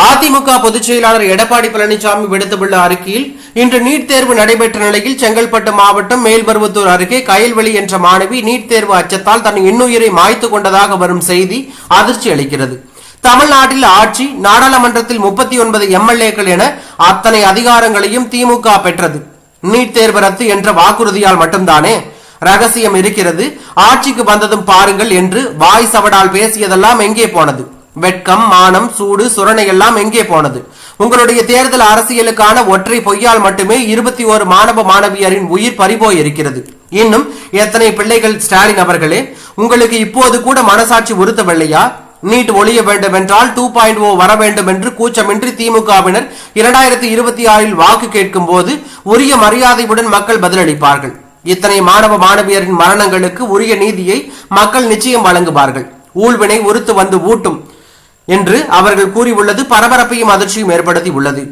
அதிமுக பொதுச் செயலாளர் எடப்பாடி பழனிசாமி விடுத்துள்ள அறிக்கையில் இன்று நீட் தேர்வு நடைபெற்ற நிலையில் செங்கல்பட்டு மாவட்டம் மேல்பருவத்தூர் அருகே கயல்வெளி என்ற மாணவி நீட் தேர்வு அச்சத்தால் தன் இன்னுயிரை மாய்த்து கொண்டதாக வரும் செய்தி அதிர்ச்சி அளிக்கிறது. தமிழ்நாட்டில் ஆட்சி நாடாளுமன்றத்தில் முப்பத்தி ஒன்பது எம்எல்ஏக்கள் என அத்தனை அதிகாரங்களையும் திமுக பெற்றது. நீட் தேர்வு ரத்து என்ற வாக்குறுதியால் மட்டும்தானே ரகசியம் இருக்கிறது. ஆட்சிக்கு வந்ததும் பாருங்கள் என்று வாய் சவடால் பேசியதெல்லாம் எங்கே போனது? வெட்கம் மானம் சூடு சுரணை எல்லாம் எங்கே போனது? உங்களுடைய தேர்தல் அரசியலுக்கான ஒற்றை பொய்யால் மட்டுமே இருபத்தி ஓரு மாணவ மாணவியரின் உயிர் பறிபோய் இருக்கிறது இன்னும் எத்தனை பிள்ளைகள் ஸ்டாலின் அவர்களே? உங்களுக்கு இப்போது கூட மனசாட்சி உறுத்தவில்லையா? நீட் ஒழிய வேண்டும் என்றால் டூ பாயிண்ட் ஓ oh வர வேண்டும் என்று கூச்சமின்றி திமுகவினர் இரண்டாயிரத்தி இருபத்தி ஆறில் வாக்கு கேட்கும் போது உரிய மரியாதையுடன் மக்கள் பதிலளிப்பார்கள். இத்தனை மாணவ மாணவியரின் மரணங்களுக்கு உரிய நீதியை மக்கள் நிச்சயம் வழங்குவார்கள். ஊழ்வினை உறுத்து வந்து ஊட்டும். என்று அவர்கள் கூறியுள்ளது பரபரப்பையும் அதிர்ச்சியும் ஏற்படுத்தி உள்ளது